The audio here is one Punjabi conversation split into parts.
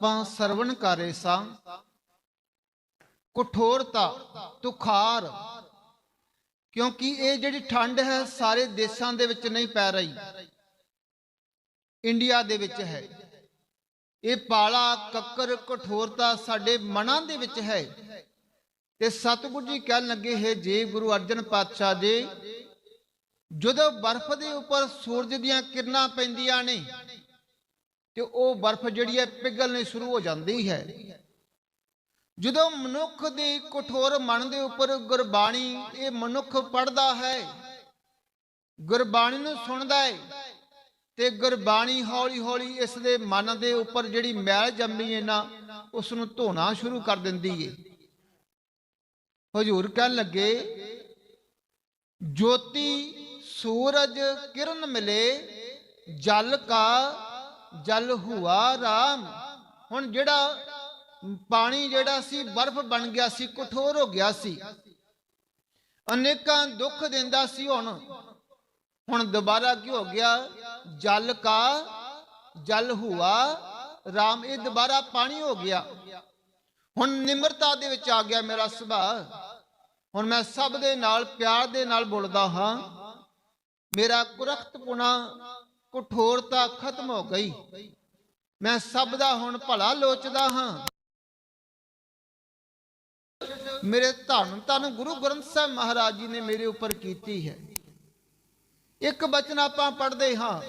ਆਪਾਂ ਸਰਵਣ ਕਰ ਸਾਂ। ਕਠੋਰਤਾ, ਤੁਖਾਰ। ਕਿਉਂਕਿ ਇਹ ਜਿਹੜੀ ਠੰਡ ਹੈ, ਸਾਰੇ ਦੇਸ਼ਾਂ ਦੇ ਵਿੱਚ ਨਹੀਂ ਪੈ ਰਹੀ। ਇੰਡੀਆ ਦੇ ਵਿੱਚ ਹੈ। ਇਹ ਪਾਲਾ, ਕੱਕਰ, ਕਠੋਰਤਾ ਸਾਡੇ ਮਨਾਂ ਦੇ ਵਿੱਚ ਹੈ। ਤੇ ਸਤਿਗੁਰੂ ਜੀ ਕਹਿਣ ਲੱਗੇ, ਹੈ ਜੇ ਗੁਰੂ ਅਰਜਨ ਪਾਤਸ਼ਾਹ ਜੀ, ਜਦੋਂ ਬਰਫ਼ ਦੇ ਉੱਪਰ ਸੂਰਜ ਦੀਆਂ ਕਿਰਨਾਂ ਪੈਂਦੀਆਂ ਨੇ ਤੇ ਉਹ ਬਰਫ਼ ਜਿਹੜੀ ਹੈ ਪਿਘਲਣੀ ਸ਼ੁਰੂ ਹੋ ਜਾਂਦੀ ਹੈ। ਜਦੋਂ ਮਨੁੱਖ ਦੇ ਕਠੋਰ ਮਨ ਦੇ ਉੱਪਰ ਗੁਰਬਾਣੀ ਇਹ ਮਨੁੱਖ ਪੜਦਾ ਹੈ, ਗੁਰਬਾਣੀ ਨੂੰ ਸੁਣਦਾ ਹੈ ਤੇ ਗੁਰਬਾਣੀ ਹੌਲੀ ਹੌਲੀ ਇਸ ਦੇ ਮਨ ਦੇ ਉੱਪਰ ਜਿਹੜੀ ਮੈਲ ਜੰਮੀ ਹੈ ਨਾ, ਉਸ ਨੂੰ ਧੋਣਾ ਸ਼ੁਰੂ ਕਰ ਦਿੰਦੀ ਹੈ। ਹਜੂਰ ਕਹਿਣ ਲੱਗੇ, ਜੋਤੀ ਸੂਰਜ ਕਿਰਨ ਮਿਲੇ, ਜਲ ਕਾ ਜਲ ਹੁਆ ਰਾਮ। ਹੁਣ ਜਿਹੜਾ ਪਾਣੀ ਜਿਹੜਾ ਸੀ, ਬਰਫ਼ ਬਣ ਗਿਆ ਸੀ, ਕਠੋਰ ਹੋ ਗਿਆ ਸੀ। ਅਨੇਕਾਂ ਦੁੱਖ ਦਿੰਦਾ ਸੀ ਹੁਣ। ਹੁਣ ਦੁਬਾਰਾ ਕੀ ਹੋ ਗਿਆ? ਜਲ ਕਾ ਜਲ ਹੁਆ ਰਾਮ। ਇਹ ਦੁਬਾਰਾ ਪਾਣੀ ਹੋ ਗਿਆ। ਹੁਣ ਨਿਮਰਤਾ ਦੇ ਵਿੱਚ ਆ ਗਿਆ ਮੇਰਾ ਸੁਭਾਅ। ਹੁਣ ਮੈਂ ਸਭ ਦੇ ਨਾਲ, ਪਿਆਰ ਦੇ ਨਾਲ ਬੋਲਦਾ ਹਾਂ। ਮੇਰਾ ਕੁਰਖਤਪੁਣਾ ਕਠੋਰਤਾ ਖਤਮ ਹੋ ਗਈ। ਮੈਂ ਸਭ ਦਾ ਹੁਣ ਭਲਾ ਲੋਚਦਾ ਹਾਂ। ਮੇਰੇ ਧੰਨ ਧੰਨ ਗੁਰੂ ਗ੍ਰੰਥ ਸਾਹਿਬ ਮਹਾਰਾਜ ਜੀ ਨੇ ਮੇਰੇ ਉੱਪਰ ਕੀਤੀ ਹੈ। ਇੱਕ ਬਚਨ ਆਪਾਂ ਪੜ੍ਹਦੇ ਹਾਂ।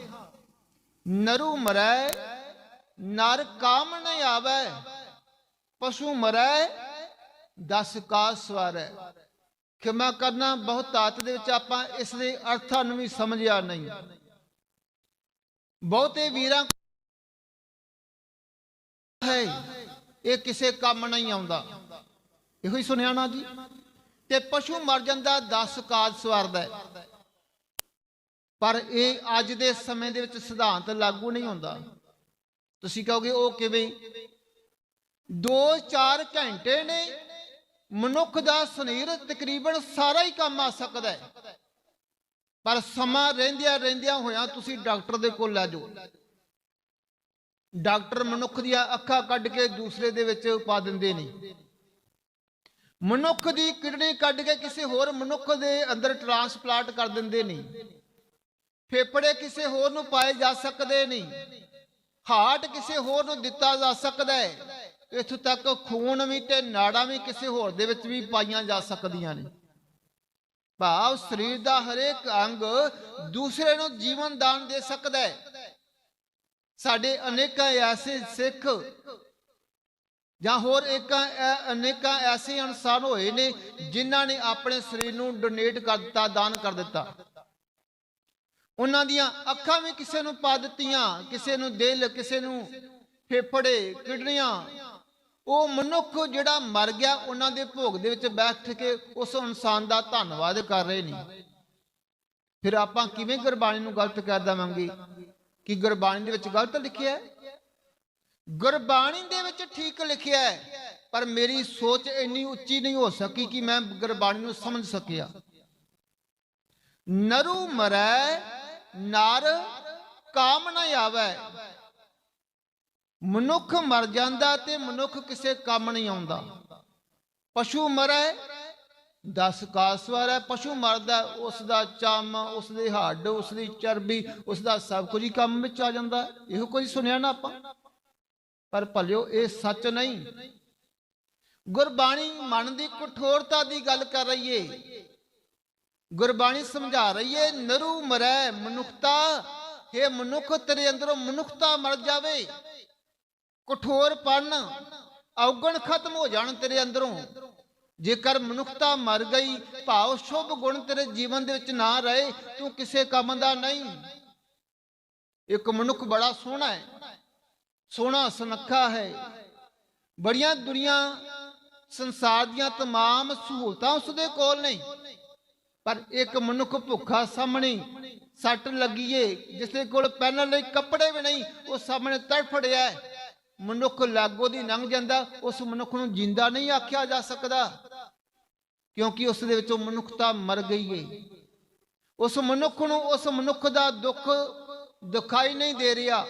ਨਰੂ ਮਰੈ, ਨਰ ਕਾਮ ਨ ਆਵੈ, ਪਸ਼ੂ ਮਰੈ, ਦਸ ਕਾ ਸਵਾਰੈ। ਖਿਮਾ ਕਰਨਾ ਬਹੁਤ ਤਾਤ ਦੇ ਵਿੱਚ ਆਪਾਂ ਇਸ ਦੇ ਅਰਥਾਂ ਨੂੰ ਵੀ ਸਮਝਿਆ ਨਹੀਂ। ਬਹੁਤੇ ਵੀਰਾਂ ਹੈ ਇਹ ਕਿਸੇ ਕੰਮ ਨਹੀਂ ਆਉਂਦਾ। ਇਹੋ ਹੀ ਸੁਣਿਆ ਨਾ ਜੀ। ਤੇ ਪਸ਼ੂ ਮਰ ਜਾਂਦਾ 10 ਕਾਜ ਸਵਾਰਦਾ ਪਰ ਇਹ ਅੱਜ ਦੇ ਸਮੇਂ ਦੇ ਵਿੱਚ ਸਿਧਾਂਤ ਲਾਗੂ ਨਹੀਂ ਹੁੰਦਾ। ਤੁਸੀਂ ਕਹੋਗੇ, ਉਹ ਕਿਵੇਂ? 2-4 ਘੰਟੇ ਨੇ ਮਨੁੱਖ ਦਾ ਸਰੀਰ ਤਕਰੀਬਨ ਸਾਰਾ ਹੀ ਕੰਮ ਆ ਸਕਦਾ ਹੈ। ਪਰ ਸਮਾਂ ਰਹਿੰਦਿਆਂ ਰਹਿੰਦਿਆਂ ਹੋਇਆਂ ਤੁਸੀਂ ਡਾਕਟਰ ਦੇ ਕੋਲ ਲੈ ਜਾਓ। ਡਾਕਟਰ ਮਨੁੱਖ ਦੀਆਂ ਅੱਖਾਂ ਕੱਢ ਕੇ ਦੂਸਰੇ ਦੇ ਵਿੱਚ ਪਾ ਦਿੰਦੇ ਨੇ। ਮਨੁੱਖ ਦੀ ਕਿਡਨੀ ਕੱਢ ਕੇ ਕਿਸੇ ਹੋਰ ਮਨੁੱਖ ਦੇ ਅੰਦਰ ਟਰਾਂਸਪਲਾਂਟ ਕਰ ਦਿੰਦੇ ਨੇ। ਫੇਫੜੇ ਕਿਸੇ ਹੋਰ ਨੂੰ ਪਾਏ ਜਾ ਸਕਦੇ ਨਹੀਂ ਹਾਰਟ ਕਿਸੇ ਹੋਰ ਨੂੰ ਦਿੱਤਾ ਜਾ ਸਕਦਾ ਹੈ। ਇੱਥੋਂ ਤੱਕ ਖੂਨ ਵੀ ਤੇ ਨਾੜਾਂ ਵੀ ਕਿਸੇ ਹੋਰ ਦੇ ਵਿੱਚ ਵੀ ਪਾਈਆਂ ਜਾ ਸਕਦੀਆਂ ਨੇ। ਭਾਵ ਸਰੀਰ ਦਾ ਹਰੇਕ ਅੰਗ ਦੂਸਰੇ ਨੂੰ ਜੀਵਨ ਦਾਨ ਦੇ ਸਕਦਾ ਹੈ। ਸਾਡੇ ਅਨੇਕਾਂ ਐਸੇ ਸਿੱਖ ਜਾਂ ਹੋਰ ਇੱਕ ਅਨੇਕਾਂ ਐਸੇ ਇਨਸਾਨ ਹੋਏ ਨੇ ਜਿਨ੍ਹਾਂ ਨੇ ਆਪਣੇ ਸਰੀਰ ਨੂੰ ਡੋਨੇਟ ਕਰ ਦਿੱਤਾ, ਦਾਨ ਕਰ ਦਿੱਤਾ। ਉਹਨਾਂ ਦੀਆਂ ਅੱਖਾਂ ਵੀ ਕਿਸੇ ਨੂੰ ਪਾ ਦਿੱਤੀਆਂ, ਕਿਸੇ ਨੂੰ ਦਿਲ, ਕਿਸੇ ਨੂੰ ਫੇਫੜੇ, ਕਿਡਨੀਆਂ ਉਹ ਮਨੁੱਖ ਜਿਹੜਾ ਮਰ ਗਿਆ, ਉਹਨਾਂ ਦੇ ਭੋਗ ਦੇ ਵਿੱਚ ਬੈਠ ਕੇ ਉਸ ਇਨਸਾਨ ਦਾ ਧੰਨਵਾਦ ਕਰ ਰਹੇ ਨੇ। ਫਿਰ ਆਪਾਂ ਕਿਵੇਂ ਗੁਰਬਾਣੀ ਨੂੰ ਗਲਤ ਕਰ ਦੇਵਾਂਗੇ? ਕਿ ਗੁਰਬਾਣੀ ਦੇ ਵਿੱਚ ਗਲਤ ਲਿਖਿਆ ਹੈ? ਗੁਰਬਾਣੀ ਦੇ ਵਿੱਚ ਠੀਕ ਲਿਖਿਆ ਹੈ, ਪਰ ਮੇਰੀ ਸੋਚ ਇੰਨੀ ਉੱਚੀ ਨਹੀਂ ਹੋ ਸਕੀ ਕਿ ਮੈਂ ਗੁਰਬਾਣੀ ਨੂੰ ਸਮਝ ਸਕਿਆ। ਨਰੂ ਮਰੈ, ਨਰ ਕਾਮ ਨਾ ਆਵੈ। ਮਨੁੱਖ ਮਰ ਜਾਂਦਾ ਤੇ ਮਨੁੱਖ ਕਿਸੇ ਕੰਮ ਨਹੀਂ ਆਉਂਦਾ। ਪਸ਼ੂ ਮਰੈ, ਦਸ ਕਾਸਵਰ ਹੈ ਪਸ਼ੂ ਮਰਦਾ ਉਸ ਦਾ ਚੰਮ ਉਸ ਦੇ ਹੱਡ ਉਸ ਦੀ ਚਰਬੀ ਉਸ ਦਾ ਸਭ ਕੁਝ ਹੀ ਕੰਮ ਵਿੱਚ ਆ ਜਾਂਦਾ। ਇਹੋ ਕੁਝ ਸੁਣਿਆ ਨਾ ਆਪਾਂ? ਪਰ ਭਲਿਓ, ਇਹ ਸੱਚ ਨਹੀਂ। ਗੁਰਬਾਣੀ ਮਨ ਦੀ ਕਠੋਰਤਾ ਦੀ ਗੱਲ ਕਰ ਰਹੀ ਏ ਗੁਰਬਾਣੀ ਸਮਝਾ ਰਹੀ ਏ ਨਰੂ ਮਰੈ ਮਨੁੱਖਤਾ ਇਹ ਮਨੁੱਖ ਤੇਰੇ ਅੰਦਰੋਂ ਮਨੁੱਖਤਾ ਮਰ ਜਾਵੇ। ਕਠੋਰਪਨ ਔਗਣ ਖਤਮ ਹੋ ਜਾਣ ਤੇਰੇ ਅੰਦਰੋਂ ਜੇਕਰ ਮਨੁੱਖਤਾ ਮਰ ਗਈ ਭਾਵ ਸ਼ੁਭ ਗੁਣ ਤੇਰੇ ਜੀਵਨ ਦੇ ਵਿੱਚ ਨਾ ਰਹੇ ਤੂੰ ਕਿਸੇ ਕੰਮ ਦਾ ਨਹੀਂ ਇੱਕ ਮਨੁੱਖ ਬੜਾ ਸੋਹਣਾ ਹੈ ਸੋਹਣਾ ਸੁਨੱਖਾ ਹੈ ਬੜੀਆਂ ਦੁਨੀਆਂ ਸੰਸਾਰ ਦੀਆਂ तमाम ਸਹੂਲਤਾਂ ਉਸ ਦੇ ਕੋਲ ਨਹੀਂ ਪਰ ਇੱਕ ਮਨੁੱਖ ਭੁੱਖਾ ਸਾਹਮਣੇ ਸੱਟ ਲੱਗੀਏ ਜਿਸ ਦੇ ਕੋਲ ਪਹਿਨਣ ਲਈ ਕੱਪੜੇ ਵੀ ਨਹੀਂ ਉਹ ਸਾਹਮਣੇ ਤੜਫੜਿਆ ਹੈ। ਮਨੁੱਖ ਲਾਗੋ ਦੀ ਲੰਘ ਜਾਂਦਾ, ਉਸ ਮਨੁੱਖ ਨੂੰ ਜਿੰਦਾ ਨਹੀਂ ਆਖਿਆ ਜਾ ਸਕਦਾ। ਕਿਉਂਕਿ ਉਸ ਦੇ ਵਿੱਚੋਂ ਮਨੁੱਖਤਾ ਮਰ ਗਈ ਏ। ਉਸ ਮਨੁੱਖ ਨੂੰ ਉਸ ਮਨੁੱਖ ਦਾ ਦੁੱਖ ਦਿਖਾਈ ਨਹੀਂ ਦੇ ਰਿਹਾ।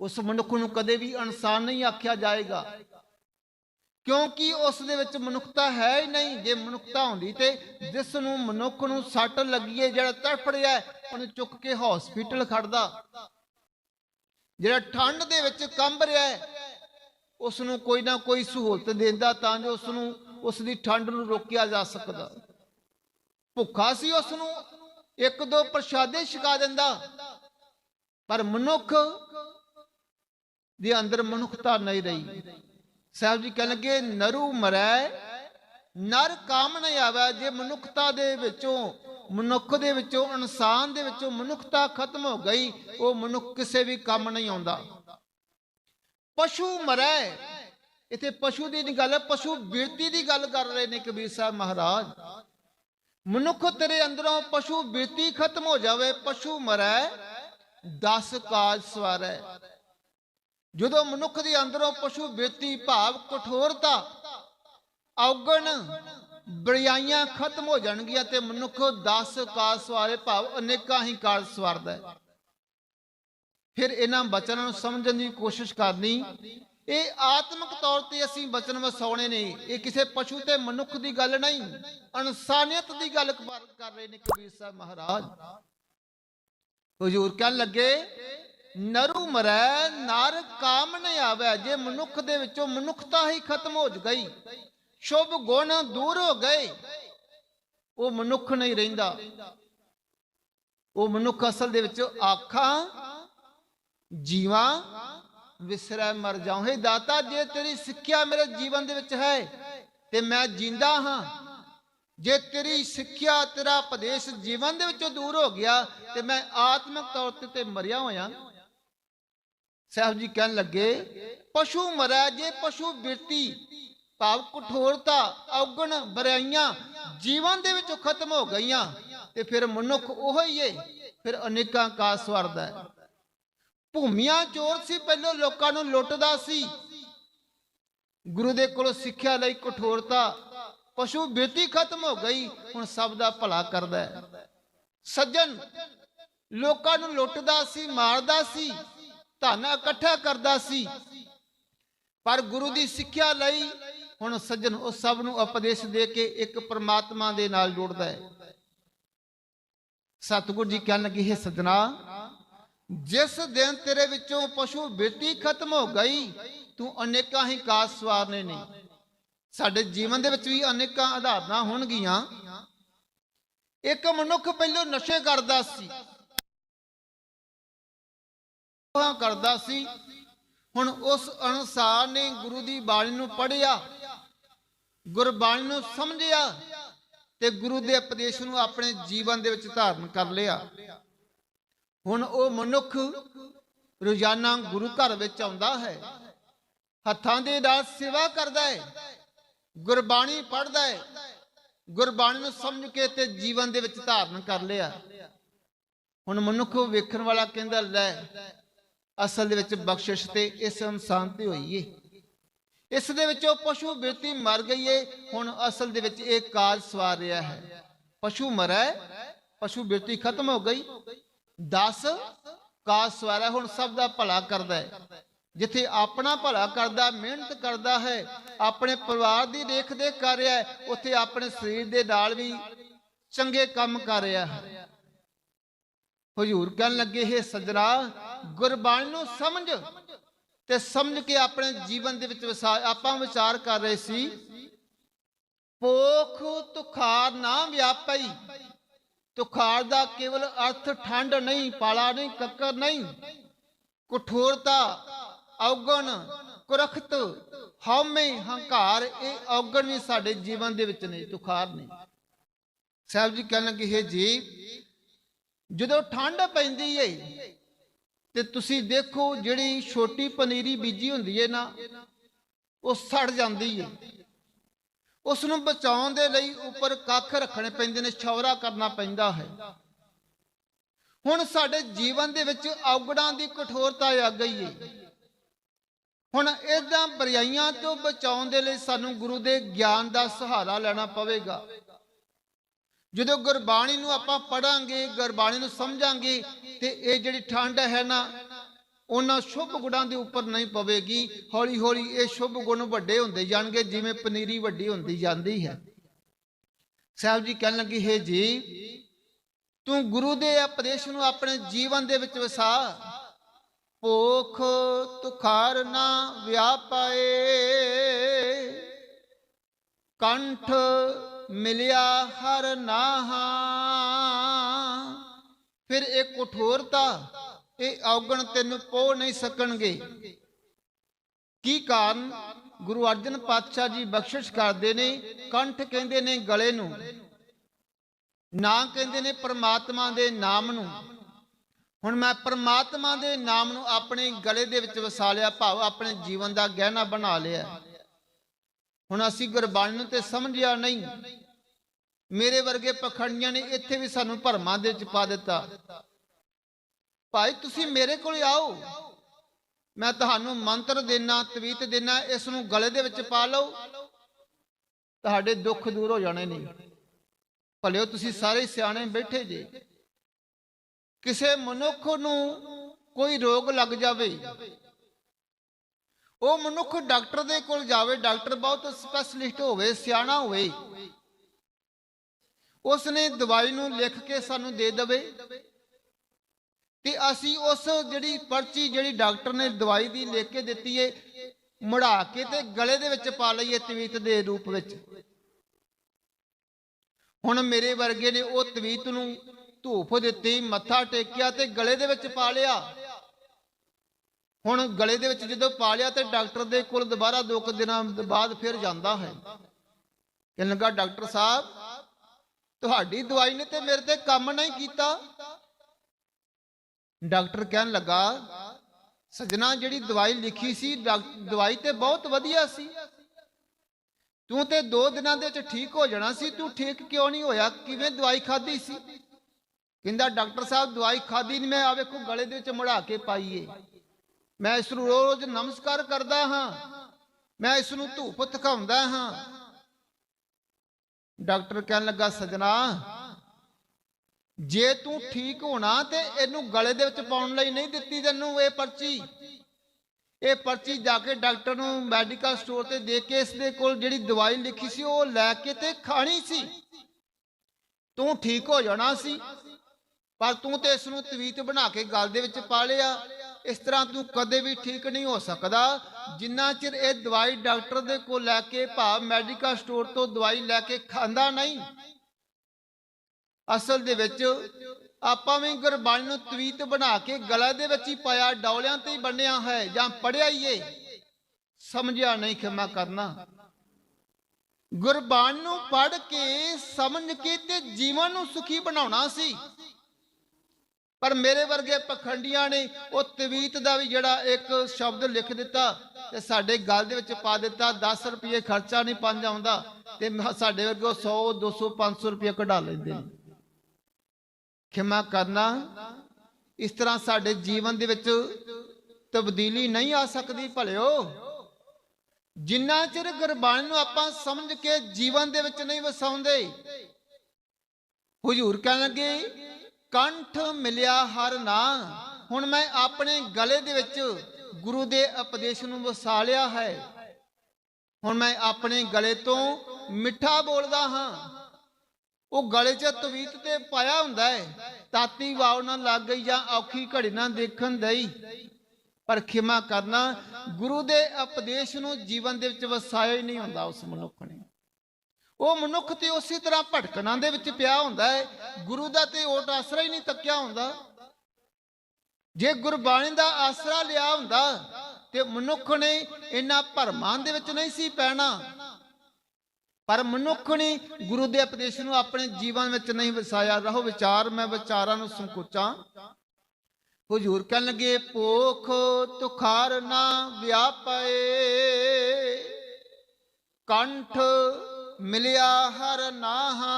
ਉਸ ਮਨੁੱਖ ਨੂੰ ਕਦੇ ਵੀ ਇਨਸਾਨ ਨਹੀਂ ਆਖਿਆ ਜਾਏਗਾ। ਕਿਉਂਕਿ ਉਸ ਦੇ ਵਿੱਚ ਮਨੁੱਖਤਾ ਹੈ ਹੀ ਨਹੀਂ। ਜੇ ਮਨੁੱਖਤਾ ਹੁੰਦੀ ਤੇ ਜਿਸ ਨੂੰ ਮਨੁੱਖ ਨੂੰ ਸੱਟ ਲੱਗੀ ਹੈ ਜਿਹੜਾ ਤੜਫ ਰਿਹਾ ਉਹਨੂੰ ਚੁੱਕ ਕੇ ਹਸਪੀਟਲ ਖੜਦਾ ਜਿਹੜਾ ਠੰਡ ਦੇ ਵਿੱਚ ਕੰਬ ਰਿਹਾ ਹੈ ਉਸ ਨੂੰ ਕੋਈ ਨਾ ਕੋਈ ਸਹੂਲਤ ਦਿੰਦਾ ਤਾਂ ਜੋ ਉਸ ਨੂੰ ਉਸ ਦੀ ਠੰਡ ਨੂੰ ਰੋਕਿਆ ਜਾ ਸਕਦਾ। ਭੁੱਖਾ ਸੀ ਉਸ ਨੂੰ ਇੱਕ ਦੋ ਪ੍ਰਸ਼ਾਦੇ ਛਕਾ ਦਿੰਦਾ। ਪਰ ਮਨੁੱਖ ਦੇ ਅੰਦਰ ਮਨੁੱਖਤਾ ਨਹੀਂ ਰਹੀ। ਸਾਹਿਬ ਜੀ ਕਹਿਣ ਲੱਗੇ, ਨਰੂ ਮਰੈ, ਨਰ ਕਾਮ ਨਹੀਂ ਆਵੇ ਜੇ ਮਨੁੱਖਤਾ ਦੇ ਵਿੱਚੋਂ ਮਨੁੱਖ ਦੇ ਵਿੱਚੋਂ, ਇਨਸਾਨ ਦੇ ਵਿੱਚੋਂ ਮਨੁੱਖਤਾ ਖਤਮ ਹੋ ਗਈ, ਉਹ ਮਨੁੱਖ ਕਿਸੇ ਵੀ ਕੰਮ ਨਹੀਂ ਆਉਂਦਾ। ਪਸ਼ੂ ਮਰੈ। ਇਥੇ ਪਸ਼ੂ ਦੀ ਨਹੀਂ ਗੱਲ ਹੈ ਪਸ਼ੂ ਬਿਰਤੀ ਦੀ ਗੱਲ ਕਰ ਰਹੇ ਨੇ ਕਬੀਰ ਸਾਹਿਬ ਮਹਾਰਾਜ। ਮਨੁੱਖ ਤੇਰੇ ਅੰਦਰੋਂ ਪਸ਼ੂ ਬਿਰਤੀ ਖਤਮ ਹੋ ਜਾਵੇ, ਪਸ਼ੂ ਮਰੈ 10 ਕਾਜ ਸਵਾਰੈ। ਜਦੋਂ ਮਨੁੱਖ ਦੇ ਅੰਦਰੋਂ ਪਸ਼ੂ ਬੇਤੀ ਭਾਵ ਕਠੋਰਤਾ, ਔਗਣ ਬੜਿਆਈਆਂ ਖਤਮ ਹੋ ਜਾਣਗੀਆਂ ਤੇ ਮਨੁੱਖ 10 ਕਾਜ ਸਵਾਰੇ ਭਾਵ ਅਨੇਕਾਂ ਹੀ ਕਾਜ ਸਵਾਰਦਾ ਹੈ। ਫਿਰ ਇਹਨਾਂ ਬਚਨਾਂ ਨੂੰ ਸਮਝਣ ਦੀ ਕੋਸ਼ਿਸ਼ ਕਰਨੀ, ਇਹ ਆਤਮਿਕ ਤੌਰ ਤੇ ਅਸੀਂ ਬਚਨ ਵਸਾਉਣੇ ਨੇ, ਇਹ ਕਿਸੇ ਪਸ਼ੂ ਤੇ ਮਨੁੱਖ ਦੀ ਗੱਲ ਨਹੀਂ, ਇਨਸਾਨੀਅਤ ਦੀ ਗੱਲ ਕਰ ਰਹੇ ਨੇ ਕਬੀਰ ਸਾਹਿਬ ਮਹਾਰਾਜ। ਹਜੂਰ ਕਹਿਣ ਲੱਗੇ, ਨਰੂ ਮਰੈ, ਨਰ ਕਾਮ ਨ ਆਵੇ, ਜੇ ਮਨੁੱਖ ਦੇ ਵਿੱਚੋਂ ਮਨੁੱਖਤਾ ਹੀ ਖਤਮ ਹੋ ਗਈ ਸ਼ੁਭ ਗੁਣ ਦੂਰ ਹੋ ਗਏ। ਉਹ ਮਨੁੱਖ ਨਹੀਂ ਰਹਿੰਦਾ। ਉਹ ਮਨੁੱਖ ਅਸਲ ਦੇ ਵਿੱਚ ਆਖਾਂ, ਜੀਵਾਂ ਵਿਸਰੈ ਮਰ ਜਾਉ। ਹੈ ਦਾਤਾ, ਜੇ ਤੇਰੀ ਸਿੱਖਿਆ ਮੇਰੇ ਜੀਵਨ ਦੇ ਵਿੱਚ ਹੈ, ਤੇ ਮੈਂ ਜਿੰਦਾ ਹਾਂ। ਜੇ ਤੇਰੀ ਸਿੱਖਿਆ, ਤੇਰਾ ਉਪਦੇਸ਼ ਜੀਵਨ ਦੇ ਵਿੱਚੋਂ ਦੂਰ ਹੋ ਗਿਆ, ਤੇ ਮੈਂ ਆਤਮਿਕ ਤੌਰ ਤੇ ਤੇ ਮਰਿਆ ਹੋਇਆ। ਸਾਹਿਬ ਜੀ ਕਹਿਣ ਲੱਗੇ, ਪਸ਼ੂ ਮਰੈ, ਜੇ ਪਸ਼ੂ ਬਿਰਤੀ ਭਾਵ ਕਠੋਰਤਾ, ਔਗਣ, ਬਰਾਈਆਂ ਜੀਵਨ ਦੇ ਵਿੱਚੋਂ ਖਤਮ ਹੋ ਗਈਆਂ ਤੇ ਫਿਰ ਮਨੁੱਖ ਉਹ ਹੀ ਏ, ਫਿਰ ਅਨੇਕਾਂ ਕਾ ਸਵਰਦਾ ਹੈ। ਭੂਮੀਆਂ ਚੋਰ ਸੀ, ਪਹਿਲਾਂ ਲੋਕਾਂ ਨੂੰ ਲੁੱਟਦਾ ਸੀ। ਗੁਰੂ ਦੇ ਕੋਲੋਂ ਸਿੱਖਿਆ ਲਈ ਕਠੋਰਤਾ, ਪਸ਼ੂ ਬੇਤੀ ਖਤਮ ਹੋ ਗਈ, ਹੁਣ ਸਭ ਦਾ ਭਲਾ ਕਰਦਾ ਹੈ। ਸੱਜਣ ਲੋਕਾਂ ਨੂੰ ਲੁੱਟਦਾ ਸੀ, ਮਾਰਦਾ ਸੀ, ਧਨ ਇਕੱਠਾ ਕਰਦਾ ਸੀ। ਪਰ ਗੁਰੂ ਦੀ ਸਿੱਖਿਆ ਲਈ ਹੁਣ ਸੱਜਣ, ਉਹ ਸਭ ਨੂੰ ਉਪਦੇਸ਼ ਦੇ ਕੇ ਇੱਕ ਪ੍ਰਮਾਤਮਾ ਦੇ ਨਾਲ ਜੋੜਦਾ ਹੈ। ਸਤਿਗੁਰ ਜੀ ਕਹਿਣ ਲੱਗੇ, ਹੈ ਸੱਜਣਾ, ਜਿਸ ਦਿਨ ਤੇਰੇ ਵਿੱਚੋਂ ਪਸ਼ੂ ਬੇਟੀ ਖਤਮ ਹੋ ਗਈ, ਤੂੰ ਅਨੇਕਾਂ ਹੀ ਕਾਸ ਸਵਾਰਨੇ ਨੇ। ਸਾਡੇ ਜੀਵਨ ਦੇ ਵਿੱਚ ਵੀ ਅਨੇਕਾਂ ਆਧਾਰਨਾਂ ਹੋਣਗੀਆਂ। ਇੱਕ ਮਨੁੱਖ ਪਹਿਲਾਂ ਨਸ਼ੇ ਕਰਦਾ ਸੀ ਕਰਦਾ ਸੀ, ਹੁਣ ਉਸ ਅਨੁਸਾਰ ਨੇ ਗੁਰੂ ਦੀ ਬਾਣੀ ਨੂੰ ਪੜਿਆ ਗੁਰਬਾਣੀ ਨੂੰ ਸਮਝਿਆ ਤੇ ਗੁਰੂ ਦੇ ਉਪਦੇਸ਼ ਨੂੰ ਆਪਣੇ ਜੀਵਨ ਦੇ ਵਿੱਚ ਧਾਰਨ ਕਰ ਲਿਆ। ਹੁਣ ਉਹ ਮਨੁੱਖ ਰੋਜ਼ਾਨਾ ਗੁਰੂ ਘਰ ਵਿੱਚ ਆਉਂਦਾ ਹੈ। ਹੱਥਾਂ ਦੇ ਨਾਲ ਸੇਵਾ ਕਰਦਾ ਹੈ। ਗੁਰਬਾਣੀ ਪੜ੍ਹਦਾ ਹੈ। ਗੁਰਬਾਣੀ ਨੂੰ ਸਮਝ ਕੇ ਤੇ ਜੀਵਨ ਦੇ ਵਿੱਚ ਧਾਰਨ ਕਰ ਲਿਆ। ਹੁਣ ਮਨੁੱਖ ਵੇਖਣ ਵਾਲਾ ਕਹਿੰਦਾ, ਲੈ, ਅਸਲ ਦੇ ਵਿੱਚ ਬਖਸ਼ਿਸ਼ ਤੇ ਇਸ ਇਨਸਾਨ ਤੇ ਹੋਈ ਏ। ਇਸ ਦੇ ਵਿੱਚੋਂ ਪਸ਼ੂ ਬਿਰਤੀ ਮਰ ਗਈ ਏ। ਹੁਣ ਅਸਲ ਦੇ ਵਿੱਚ ਇਹ ਕਾਜ ਸਵਾਰ ਰਿਹਾ ਹੈ। ਪਸ਼ੂ ਮਰੈ, ਪਸ਼ੂ ਬਿਰਤੀ ਖਤਮ ਹੋ ਗਈ। 10 ਕਾਜ ਸਵਾਰਿਆ ਹੁਣ ਸਭ ਦਾ ਭਲਾ ਕਰਦਾ ਹੈ। ਜਿੱਥੇ ਆਪਣਾ ਭਲਾ ਕਰਦਾ, ਮਿਹਨਤ ਕਰਦਾ ਹੈ, ਆਪਣੇ ਪਰਿਵਾਰ ਦੀ ਦੇਖ ਦੇਖ ਕਰ ਰਿਹਾ ਹੈ, ਉੱਥੇ ਆਪਣੇ ਸਰੀਰ ਦੇ ਨਾਲ ਵੀ ਚੰਗੇ ਕੰਮ ਕਰ ਰਿਹਾ ਹੈ। ਹਜੂਰ ਕਹਿਣ ਲੱਗੇ, ਹੈ ਸਜਣਾ, ਗੁਰਬਾਣੀ ਨੂੰ ਸਮਝ। ਤੇ ਸਮਝ ਕੇ ਆਪਣੇ ਜੀਵਨ ਦੇ ਵਿੱਚ ਆਪਾਂ ਵਿਚਾਰ ਕਰ ਰਹੇ ਸੀ ਪੋਖ ਤੁਖਾਰ ਨਾ ਵਿਆਪਈ। ਤੁਖਾਰ ਦਾ ਕੇਵਲ ਅਰਥ ਠੰਡ ਨਹੀਂ, ਪਾਲਾ ਨਹੀਂ, ਕੱਕਰ ਨਹੀਂ। ਕਠੋਰਤਾ, ਔਗਣ, ਕੁਰਖਤ, ਹਉਮੈ ਹੰਕਾਰ, ਇਹ ਔਗਣ ਵੀ ਸਾਡੇ ਜੀਵਨ ਦੇ ਵਿੱਚ ਨੇ, ਤੁਖਾਰ ਨੇ। ਸਾਹਿਬ ਜੀ ਕਹਿਣ ਲੱਗੇ, ਹੈ ਜੀ, ਜਦੋਂ ਠੰਡ ਪੈਂਦੀ ਏ ਤੇ ਤੁਸੀਂ ਦੇਖੋ ਜਿਹੜੀ ਛੋਟੀ ਪਨੀਰੀ ਬੀਜੀ ਹੁੰਦੀ ਹੈ ਨਾ, ਉਹ ਸੜ ਜਾਂਦੀ ਹੈ ਉਸ ਨੂੰ ਬਚਾਉਣ ਦੇ ਲਈ ਉੱਪਰ ਕੱਖ ਰੱਖਣੇ ਪੈਂਦੇ ਨੇ ਛੌਰਾ ਕਰਨਾ ਪੈਂਦਾ ਹੈ। ਹੁਣ ਸਾਡੇ ਜੀਵਨ ਦੇ ਵਿੱਚ ਔਗੜਾਂ ਦੀ ਕਠੋਰਤਾ ਆ ਗਈ ਹੈ ਹੁਣ ਇਹਦਾ ਬਰਿਆਈਆਂ ਤੋਂ ਬਚਾਉਣ ਦੇ ਲਈ ਸਾਨੂੰ ਗੁਰੂ ਦੇ ਗਿਆਨ ਦਾ ਸਹਾਰਾ ਲੈਣਾ ਪਵੇਗਾ। ਜਦੋਂ ਗੁਰਬਾਣੀ ਨੂੰ ਆਪਾਂ ਪੜਾਂਗੇ ਗੁਰਬਾਣੀ ਨੂੰ ਸਮਝਾਂਗੇ, ਤੇ ਇਹ ਜਿਹੜੀ ਠੰਡ ਹੈ ਨਾ, ਉਹਨਾਂ ਸ਼ੁਭ ਗੁਣਾਂ ਦੇ ਉੱਪਰ ਨਹੀਂ ਪਵੇਗੀ। ਹੌਲੀ ਹੌਲੀ ਇਹ ਸ਼ੁਭ ਗੁਣ ਵੱਡੇ ਹੁੰਦੇ ਜਾਣਗੇ, ਜਿਵੇਂ ਪਨੀਰੀ ਵੱਡੀ ਹੁੰਦੀ ਜਾਂਦੀ ਹੈ। ਸਾਹਿਬ ਜੀ ਕਹਿਣ ਲੱਗੇ, ਹੈ ਜੀ, ਤੂੰ ਗੁਰੂ ਦੇ ਉਪਦੇਸ਼ ਨੂੰ ਆਪਣੇ ਜੀਵਨ ਦੇ ਵਿੱਚ ਵਸਾ। ਭੋਖ ਤੁਖਾਰ ਨਾ ਵਿਆਪਾਏ ਕੰਠ ਮਿਲਿਆ ਹਰ ਨਾਹਾ। ਫਿਰ ਇਹ ਕਠੋਰਤਾ ਇਹ ਔਗਣ ਤੈਨੂੰ ਪੋ ਨਹੀਂ ਸਕਣਗੇ। ਕੀ ਕਾਰਨ? ਗੁਰੂ ਅਰਜਨ ਪਾਤਸ਼ਾਹ ਜੀ ਬਖਸ਼ਿਸ਼ ਕਰਦੇ ਨੇ, ਕੰਠ ਕਹਿੰਦੇ ਨੇ ਗਲੇ ਨੂੰ। ਨਾਂ ਕਹਿੰਦੇ ਨੇ ਪ੍ਰਮਾਤਮਾ ਦੇ ਨਾਮ ਨੂੰ। ਹੁਣ ਮੈਂ ਪ੍ਰਮਾਤਮਾ ਦੇ ਨਾਮ ਨੂੰ ਆਪਣੇ ਗਲੇ ਦੇ ਵਿੱਚ ਵਸਾ ਲਿਆ, ਭਾਵ ਆਪਣੇ ਜੀਵਨ ਦਾ ਗਹਿਣਾ ਬਣਾ ਲਿਆ। ਹੁਣ ਅਸੀਂ ਗੁਰਬਾਣੀ ਨੂੰ ਤੇ ਸਮਝਿਆ ਨਹੀਂ। ਮੇਰੇ ਵਰਗੇ ਪਖੰਡੀਆਂ ਨੇ ਇੱਥੇ ਵੀ ਸਾਨੂੰ ਭਰਮਾਂ ਦੇ ਵਿੱਚ ਪਾ ਦਿੱਤਾ। ਭਾਈ, ਤੁਸੀਂ ਮੇਰੇ ਕੋਲ ਆਓ। ਮੈਂ ਤੁਹਾਨੂੰ ਮੰਤਰ ਦੇਣਾ ਤਵੀਤ ਦੇਣਾ ਇਸ ਨੂੰ ਗਲੇ ਦੇ ਵਿੱਚ ਪਾ ਲਓ। ਤੁਹਾਡੇ ਦੁੱਖ ਦੂਰ ਹੋ ਜਾਣੇ ਨੇ। ਭਲਿਓ, ਤੁਸੀਂ ਸਾਰੇ ਸਿਆਣੇ ਬੈਠੇ ਜੇ। ਕਿਸੇ ਮਨੁੱਖ ਨੂੰ ਕੋਈ ਰੋਗ ਲੱਗ ਜਾਵੇ। ਉਹ ਮਨੁੱਖ ਡਾਕਟਰ ਦੇ ਕੋਲ ਜਾਵੇ, ਡਾਕਟਰ ਬਹੁਤ ਸਪੈਸ਼ਲਿਸਟ ਹੋਵੇ, ਸਿਆਣਾ ਹੋਵੇ। ਉਸ ਨੇ ਦਵਾਈ ਨੂੰ ਲਿਖ ਕੇ ਸਾਨੂੰ ਦੇ ਦੇਵੇ ਤੇ ਅਸੀਂ ਉਸ ਜਿਹੜੀ ਪਰਚੀ ਜਿਹੜੀ ਡਾਕਟਰ ਨੇ ਦਵਾਈ ਦੀ ਲਿਖ ਕੇ ਦਿੱਤੀ ਏ, ਮੜਾ ਕੇ ਤੇ ਗਲੇ ਦੇ ਵਿੱਚ ਪਾ ਲਈਏ ਤਵੀਤ ਦੇ ਰੂਪ ਵਿੱਚ। ਹੁਣ ਮੇਰੇ ਵਰਗੇ ਨੇ ਉਹ ਤਵੀਤ ਨੂੰ ਧੂਫ ਦਿੱਤੀ, ਮੱਥਾ ਟੇਕਿਆ ਤੇ ਗਲੇ ਦੇ ਵਿੱਚ ਪਾ ਲਿਆ। ਹੁਣ ਗਲੇ ਦੇ ਵਿੱਚ ਜਦੋਂ ਪਾ ਲਿਆ ਤੇ ਡਾਕਟਰ ਦੇ ਕੋਲ ਦੁਬਾਰਾ ਦੋ ਕੁ ਦਿਨਾਂ ਬਾਅਦ ਫਿਰ ਜਾਂਦਾ ਹੈ। ਕਹਿਣ ਲੱਗਾ, ਡਾਕਟਰ ਸਾਹਿਬ, ਤੁਹਾਡੀ ਦਵਾਈ ਨੇ ਤੇ ਮੇਰੇ ਤੇ ਕੰਮ ਨਹੀਂ ਕੀਤਾ। ਡਾਕਟਰ ਕਹਿਣ ਲੱਗਾ, ਸਜਣਾ, ਜਿਹੜੀ ਦਵਾਈ ਲਿਖੀ ਸੀ, ਡਾਕ- ਦਵਾਈ ਤੇ ਬਹੁਤ ਵਧੀਆ ਸੀ। ਤੂੰ ਤੇ 2 ਦਿਨਾਂ ਦੇ ਵਿੱਚ ਠੀਕ ਹੋ ਜਾਣਾ ਸੀ, ਤੂੰ ਠੀਕ ਕਿਉਂ ਨਹੀਂ ਹੋਇਆ? ਕਿਵੇਂ ਦਵਾਈ ਖਾਧੀ ਸੀ? ਕਹਿੰਦਾ, ਡਾਕਟਰ ਸਾਹਿਬ, ਦਵਾਈ ਖਾਧੀ ਨਹੀਂ ਮੈਂ ਆ ਵੇਖੋ ਗਲੇ ਦੇ ਵਿੱਚ ਮੁੜਾ ਕੇ ਪਾਈਏ ਮੈਂ ਇਸ ਨੂੰ ਰੋਜ਼ ਨਮਸਕਾਰ ਕਰਦਾ ਹਾਂ। ਮੈਂ ਇਸ ਨੂੰ ਧੂਪ ਤਖਾਉਂਦਾ ਹਾਂ। ਡਾਕਟਰ ਕਹਿਣ ਲੱਗਾ, ਸਜਣਾ, ਜੇ ਤੂੰ ਠੀਕ ਹੋਣਾ ਤੇ ਇਹਨੂੰ ਗਲੇ ਦੇ ਵਿੱਚ ਪਾਉਣ ਲਈ ਨਹੀਂ ਦਿੱਤੀ ਤੈਨੂੰ ਇਹ ਪਰਚੀ। ਇਹ ਪਰਚੀ ਜਾ ਕੇ ਡਾਕਟਰ ਨੂੰ ਮੈਡੀਕਲ ਸਟੋਰ ਤੇ ਦੇ ਕੇ ਇਸ ਦੇ ਕੋਲ ਜਿਹੜੀ ਦਵਾਈ ਲਿਖੀ ਸੀ, ਉਹ ਲੈ ਕੇ ਤੇ ਖਾਣੀ ਸੀ। ਤੂੰ ਠੀਕ ਹੋ ਜਾਣਾ ਸੀ, ਪਰ ਤੂੰ ਤੇ ਇਸ ਨੂੰ ਤਵੀਤ ਬਣਾ ਕੇ ਗਲ ਦੇ ਵਿੱਚ ਪਾ ਲਿਆ। ਇਸ ਤਰ੍ਹਾਂ ਤੂੰ ਕਦੇ ਵੀ ਠੀਕ ਨਹੀਂ ਹੋ ਸਕਦਾ। ਜਿੰਨਾ ਚਿਰ ਇਹ ਦਵਾਈ ਡਾਕਟਰ ਦੇ ਕੋਲ ਲੈ ਕੇ ਭਾਵ ਮੈਡੀਕਲ ਸਟੋਰ ਤੋਂ ਦਵਾਈ ਲੈ ਕੇ ਖਾਂਦਾ ਨਹੀਂ। ਅਸਲ ਦੇ ਵਿੱਚ ਆਪਾਂ ਵੀ ਗੁਰਬਾਣੀ ਨੂੰ ਤਵੀਤ ਬਣਾ ਕੇ ਗਲਾ ਦੇ ਵਿੱਚ ਹੀ ਪਾਇਆ, ਡੌਲਿਆਂ ਤੇ ਹੀ ਬੰਨਿਆ ਹੈ ਜਾਂ ਪੜਿਆ ਹੀ ਏ। ਸਮਝਿਆ ਨਹੀਂ ਖਿਮਾ ਕਰਨਾ। ਗੁਰਬਾਣੀ ਨੂੰ ਪੜ ਕੇ ਸਮਝ ਕੇ ਤੇ ਜੀਵਨ ਨੂੰ ਸੁਖੀ ਬਣਾਉਣਾ ਸੀ। ਪਰ ਮੇਰੇ ਵਰਗੇ ਪਖੰਡੀਆਂ ਨੇ ਉਹ ਤਵੀਤ ਦਾ ਵੀ ਜਿਹੜਾ ਇੱਕ ਸ਼ਬਦ ਲਿਖ ਦਿੱਤਾ ਤੇ ਸਾਡੇ ਗੱਲ ਦੇ ਵਿੱਚ ਪਾ ਦਿੱਤਾ 10 ਰੁਪਏ ਖਰਚਾ ਨਹੀਂ ਪੰਜ ਆਉਂਦਾ ਤੇ ਸਾਡੇ ਵਰਗੇ 100 200 500 ਰੁਪਏ ਕਢਾ ਲੈਂਦੇ ਨੇ। ਖਿਮਾ ਕਰਨਾ, ਇਸ ਤਰ੍ਹਾਂ ਸਾਡੇ ਜੀਵਨ ਦੇ ਵਿੱਚ ਤਬਦੀਲੀ ਨਹੀਂ ਆ ਸਕਦੀ ਭਲਿਓ। ਜਿੰਨਾ ਚਿਰ ਗੁਰਬਾਣੀ ਨੂੰ ਆਪਾਂ ਸਮਝ ਕੇ ਜੀਵਨ ਦੇ ਵਿੱਚ ਨਹੀਂ ਵਸਾਉਂਦੇ, ਹਜ਼ੂਰ ਕਹਿਣ ਲੱਗੇ ਕੰਠ ਮਿਲਿਆ ਹਰ ਨਾ। ਹੁਣ ਮੈਂ ਆਪਣੇ ਗਲੇ ਦੇ ਵਿੱਚ ਗੁਰੂ ਦੇ ਉਪਦੇਸ਼ ਨੂੰ ਵਸਾ ਲਿਆ ਹੈ। ਹੁਣ ਮੈਂ ਆਪਣੇ ਗਲੇ ਤੋਂ ਮਿੱਠਾ ਬੋਲਦਾ ਹਾਂ। ਉਹ ਗਲੇ 'ਚ ਤਵੀਤ ਤੇ ਪਾਇਆ ਹੁੰਦਾ ਹੈ। ਤਾਤੀ ਵਾਵ ਨਾ ਲੱਗ ਗਈ ਜਾਂ ਔਖੀ ਘੜੀ ਨਾ ਦੇਖਣ ਦਈ। ਪਰ ਖਿਮਾ ਕਰਨਾ ਗੁਰੂ ਦੇ ਉਪਦੇਸ਼ ਨੂੰ ਜੀਵਨ ਦੇ ਵਿੱਚ ਵਸਾਇਆ ਹੀ ਨਹੀਂ ਹੁੰਦਾ ਉਸ ਮਨੁੱਖ ਨੇ। ਉਹ ਮਨੁੱਖ ਤੇ ਉਸੇ ਤਰ੍ਹਾਂ ਭਟਕਣਾ ਦੇ ਵਿੱਚ ਪਿਆ ਹੁੰਦਾ ਹੈ। ਗੁਰੂ ਦਾ ਤੇ ਓਟ ਆਸਰਾ ਹੀ ਨਹੀਂ ਤੱਕਿਆ ਹੁੰਦਾ। ਜੇ ਗੁਰਬਾਣੀ ਦਾ ਆਸਰਾ ਲਿਆ ਹੁੰਦਾ, ਤੇ ਮਨੁੱਖ ਨੇ ਇਹਨਾਂ ਭਰਮਾਂ ਦੇ ਵਿੱਚ ਨਹੀਂ ਸੀ ਪੈਣਾ। ਪਰ ਮਨੁੱਖ ਨੇ ਗੁਰੂ ਦੇ ਉਪਦੇਸ਼ ਨੂੰ ਆਪਣੇ ਜੀਵਨ ਵਿੱਚ ਨਹੀਂ ਵਸਾਇਆ। ਰਹੋ ਵਿਚਾਰ, ਮੈਂ ਵਿਚਾਰਾਂ ਨੂੰ ਸੰਕੋਚਾਂ। ਹਜ਼ੂਰ ਕਹਿਣ ਲੱਗੇ, ਭੋਖ ਤੁਖਾਰ ਨਾ ਵਿਆਪਏ, ਕੰਠ ਮਿਲਿਆ ਹਰ ਨਾਹਾ।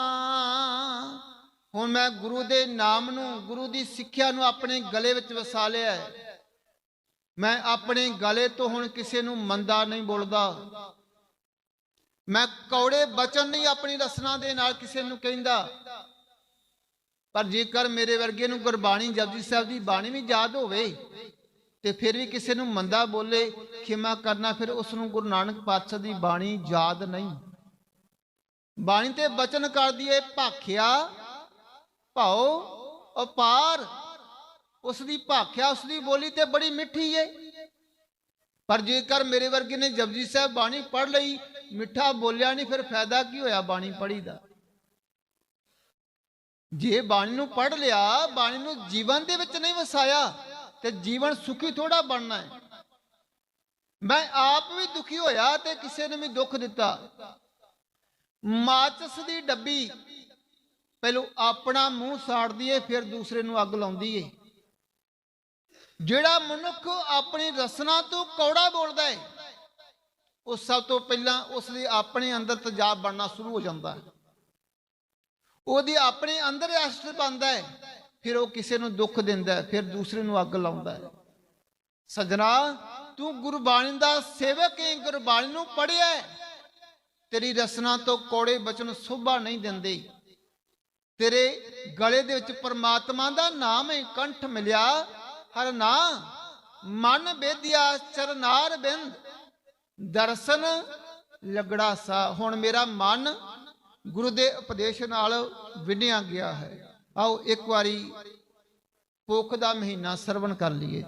ਹੁਣ ਮੈਂ ਗੁਰੂ ਦੇ ਨਾਮ ਨੂੰ, ਗੁਰੂ ਦੀ ਸਿੱਖਿਆ ਨੂੰ ਆਪਣੇ ਗਲੇ ਵਿੱਚ ਵਸਾ ਲਿਆ ਹੈ। ਮੈਂ ਆਪਣੇ ਗਲੇ ਤੋਂ ਹੁਣ ਕਿਸੇ ਨੂੰ ਮੰਦਾ ਨਹੀਂ ਬੋਲਦਾ। ਮੈਂ ਕੌੜੇ ਬਚਨ ਨਹੀਂ ਆਪਣੀ ਰਸਨਾ ਦੇ ਨਾਲ ਕਿਸੇ ਨੂੰ ਕਹਿੰਦਾ। ਪਰ ਜੇਕਰ ਮੇਰੇ ਵਰਗੇ ਨੂੰ ਗੁਰਬਾਣੀ, ਜਪਜੀ ਸਾਹਿਬ ਦੀ ਬਾਣੀ ਵੀ ਯਾਦ ਹੋਵੇ ਤੇ ਫਿਰ ਵੀ ਕਿਸੇ ਨੂੰ ਮੰਦਾ ਬੋਲੇ, ਖਿਮਾ ਕਰਨਾ, ਫਿਰ ਉਸ ਨੂੰ ਗੁਰੂ ਨਾਨਕ ਪਾਤਸ਼ਾਹ ਦੀ ਬਾਣੀ ਯਾਦ ਨਹੀਂ। ਬਾਣੀ ਤੇ ਬਚਨ ਕਰਦੀ ਏ, ਭਾਖਿਆ ਭਾਉ ਅਪਾਰ। ਉਸ ਦੀ ਭਾਖਿਆ ਉਸ ਦੀ ਬੋਲੀ ਤੇ ਬੜੀ ਮਿੱਠੀ ਏ। ਪਰ ਜੇਕਰ ਮੇਰੇ ਵਰਗੇ ਨੇ ਜਪਜੀ ਸਾਹਿਬ ਬਾਣੀ ਪੜ੍ਹ ਲਈ, ਮਿੱਠਾ ਬੋਲਿਆ ਨਹੀਂ, ਫਿਰ ਫਾਇਦਾ ਕੀ ਹੋਇਆ ਬਾਣੀ ਪੜ੍ਹੀ ਦਾ? ਜੇ ਬਾਣੀ ਨੂੰ ਪੜ੍ਹ ਲਿਆ, ਬਾਣੀ ਨੂੰ ਜੀਵਨ ਦੇ ਵਿੱਚ ਨਹੀਂ ਵਸਾਇਆ, ਤੇ ਜੀਵਨ ਸੁਖੀ ਥੋੜਾ ਬਣਨਾ ਹੈ ਮੈਂ ਆਪ ਵੀ ਦੁਖੀ ਹੋਇਆ ਤੇ ਕਿਸੇ ਨੇ ਵੀ ਦੁੱਖ ਦਿੱਤਾ। ਮਾਚਸ ਦੀ ਡੱਬੀ। ਪਹਿਲੋ ਆਪਣਾ ਮੂੰਹ ਸਾੜਦੀ ਏ ਫਿਰ ਦੂਸਰੇ ਨੂੰ ਅੱਗ ਲਾਉਂਦੀ ਏ। ਜਿਹੜਾ ਮਨੁੱਖ ਆਪਣੀ ਰਸਨਾ ਤੋਂ ਕੌੜਾ ਬੋਲਦਾ ਹੈ ਉਹ ਸਭ ਤੋਂ ਪਹਿਲਾਂ ਉਸ ਦੇ ਆਪਣੇ ਅੰਦਰ ਤਜਾਬ ਬਣਨਾ ਸ਼ੁਰੂ ਹੋ ਜਾਂਦਾ ਹੈ। ਉਹਦੀ ਆਪਣੇ ਅੰਦਰ ਐਸਿਡ ਬਣਦਾ ਹੈ ਫਿਰ ਉਹ ਕਿਸੇ ਨੂੰ ਦੁੱਖ ਦਿੰਦਾ ਹੈ, ਫਿਰ ਦੂਸਰੇ ਨੂੰ ਅੱਗ ਲਾਉਂਦਾ ਹੈ। ਸਜਣਾ, ਤੂੰ ਗੁਰਬਾਣੀ ਦਾ ਸੇਵਕ ਹੈ ਗੁਰਬਾਣੀ ਨੂੰ ਪੜ੍ਹਿਆ ਹੈ ਤੇਰੀ ਰਸਨਾ ਤੋਂ ਕੋੜੇ ਬਚਨ ਸੋਭਾ ਨਹੀਂ ਦਿੰਦੇ। ਤੇਰੇ ਗਲੇ ਦੇ ਵਿੱਚ ਪਰਮਾਤਮਾ ਦਾ ਨਾਮ ਹੈ ਕੰਠ ਮਿਲਿਆ। ਹਰ ਨਾ ਮਨ ਬੇਦਿਆ ਚਰਨਾਰ ਬਿੰਦ। ਦਰਸ਼ਨ ਲਗੜਾ ਸਾ। ਹੁਣ ਮੇਰਾ ਮਨ ਗੁਰੂ ਦੇ ਉਪਦੇਸ਼ ਨਾਲ ਵਿੰਨਿਆ ਗਿਆ ਹੈ। ਆਓ ਇੱਕ ਵਾਰੀ ਪੋਖ ਦਾ ਮਹੀਨਾ ਸਰਵਣ ਕਰ ਲਈਏ।